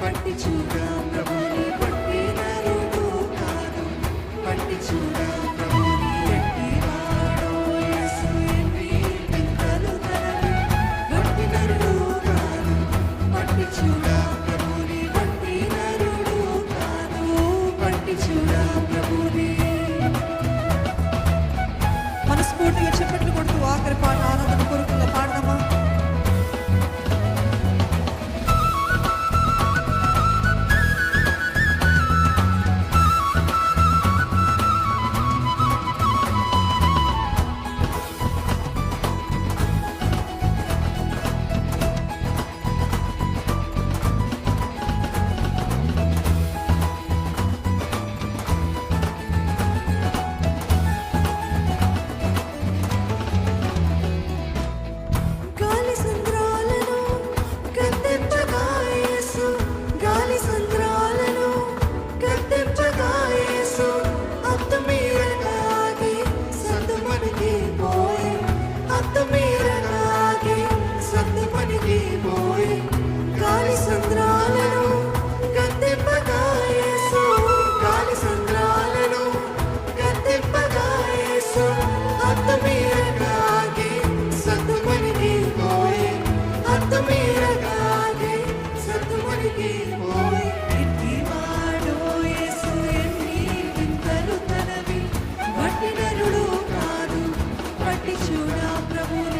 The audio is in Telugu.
పట్టి చూగా ప్రభు Jura pra mim.